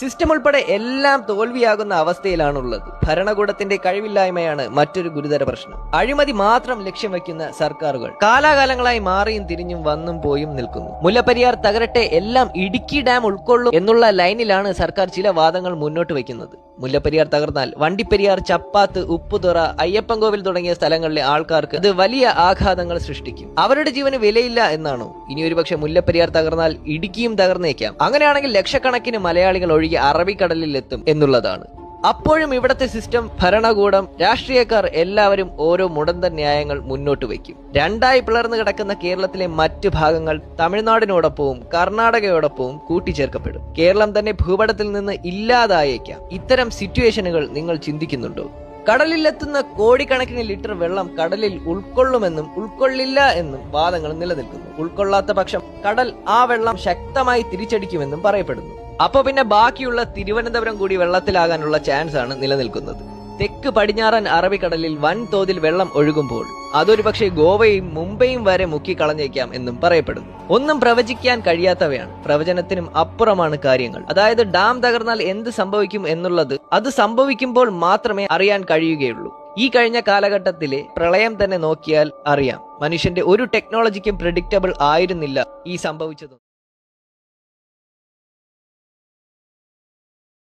System ഉൾപ്പെടെ എല്ലാം തോൽവിയാകുന്ന അവസ്ഥയിലാണുള്ളത്. ഭരണകൂടത്തിന്റെ കഴിവില്ലായ്മയാണ് മറ്റൊരു ഗുരുതര പ്രശ്നം. അഴിമതി മാത്രം ലക്ഷ്യം വെക്കുന്ന സർക്കാരുകൾ കാലാകാലങ്ങളായി മാറിയും തിരിഞ്ഞും വന്നും പോയും നിൽക്കുന്നു. മുല്ലപ്പെരിയാർ തകരട്ടെ എല്ലാം ഇടുക്കി ഡാം ഉൾക്കൊള്ളും എന്നുള്ള ലൈനിലാണ് സർക്കാർ ചില വാദങ്ങൾ മുന്നോട്ട് വയ്ക്കുന്നത്. മുല്ലപ്പെരിയാർ തകർന്നാൽ വണ്ടിപ്പെരിയാർ ചപ്പാത്ത് ഉപ്പുതുറ അയ്യപ്പൻകോവിൽ തുടങ്ങിയ സ്ഥലങ്ങളിലെ ആൾക്കാർക്ക് ഇത് വലിയ ആഘാതങ്ങൾ സൃഷ്ടിക്കും. അവരുടെ ജീവന് വിലയില്ല എന്നാണോ? ഇനി ഒരുപക്ഷെ മുല്ലപ്പെരിയാർ തകർന്നാൽ ഇടുക്കിയും തകർന്നേക്കാം. അങ്ങനെയാണെങ്കിൽ ലക്ഷക്കണക്കിന് മലയാളികൾ ഒഴുകി അറബിക്കടലിൽ എത്തും എന്നുള്ളതാണ്. അപ്പോഴും ഇവിടത്തെ സിസ്റ്റം ഭരണകൂടം രാഷ്ട്രീയക്കാർ എല്ലാവരും ഓരോ മുടന്ത ന്യായങ്ങൾ മുന്നോട്ട് വയ്ക്കും. രണ്ടായി പിളർന്നു കിടക്കുന്ന കേരളത്തിലെ മറ്റ് ഭാഗങ്ങൾ തമിഴ്നാടിനോടൊപ്പവും കർണാടകയോടൊപ്പവും കൂട്ടിച്ചേർക്കപ്പെടും. കേരളം തന്നെ ഭൂപടത്തിൽ നിന്ന് ഇല്ലാതായേക്കാം. ഇത്തരം സിറ്റുവേഷനുകൾ നിങ്ങൾ ചിന്തിക്കുന്നുണ്ടോ? കടലിലെത്തുന്ന കോടിക്കണക്കിന് ലിറ്റർ വെള്ളം കടലിൽ ഉൾക്കൊള്ളുമെന്നും ഉൾക്കൊള്ളില്ല എന്നും വാദങ്ങൾ നിലനിൽക്കുന്നു. ഉൾക്കൊള്ളാത്ത പക്ഷം കടൽ ആ വെള്ളം ശക്തമായി തിരിച്ചടിക്കുമെന്നും പറയപ്പെടുന്നു. അപ്പൊ പിന്നെ ബാക്കിയുള്ള തിരുവനന്തപുരം കൂടി വെള്ളത്തിലാകാനുള്ള ചാൻസ് ആണ് നിലനിൽക്കുന്നത്. തെക്ക് പടിഞ്ഞാറൻ അറബിക്കടലിൽ വൻതോതിൽ വെള്ളം ഒഴുകുമ്പോൾ അതൊരു പക്ഷേ ഗോവയും മുംബൈയും വരെ മുക്കിക്കളഞ്ഞേക്കാം എന്നും പറയപ്പെടുന്നു. ഒന്നും പ്രവചിക്കാൻ കഴിയാത്തവയാണ്. പ്രവചനത്തിനും അപ്പുറമാണ് കാര്യങ്ങൾ. അതായത് ഡാം തകർന്നാൽ എന്ത് സംഭവിക്കും എന്നുള്ളത് അത് സംഭവിക്കുമ്പോൾ മാത്രമേ അറിയാൻ കഴിയുകയുള്ളൂ. ഈ കഴിഞ്ഞ കാലഘട്ടത്തിലെ പ്രളയം തന്നെ നോക്കിയാൽ അറിയാം. മനുഷ്യന്റെ ഒരു ടെക്നോളജിക്കും പ്രെഡിക്റ്റബിൾ ആയിരുന്നില്ല ഈ സംഭവിച്ചത്.